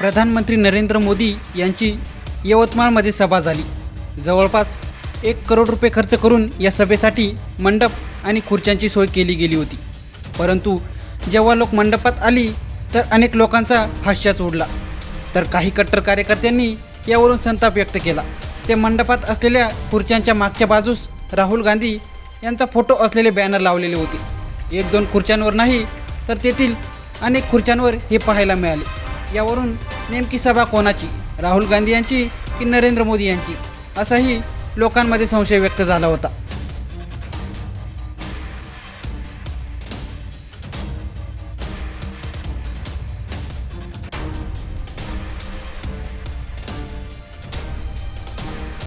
प्रधानमंत्री नरेंद्र मोदी यांची यवतमाळमध्ये सभा झाली. जवळपास एक करोड रुपये खर्च करून या सभेसाठी मंडप आणि खुर्च्यांची सोय केली गेली होती. परंतु जेव्हा लोक मंडपात आली तर अनेक लोकांचा हास्याच उडला तर काही कट्टर कार्यकर्त्यांनी यावरून संताप व्यक्त केला. ते मंडपात असलेल्या खुर्च्यांच्या मागच्या बाजूस राहुल गांधी यांचा फोटो असलेले बॅनर लावलेले होते. एक दोन खुर्च्यांवर नाही तर तेथील अनेक खुर्च्यांवर हे पाहायला मिळाले. यावरून नेमकी सभा कोणाची? राहुल गांधी यांची की नरेंद्र मोदी यांची? असाही लोकांमध्ये संशय व्यक्त झाला होता.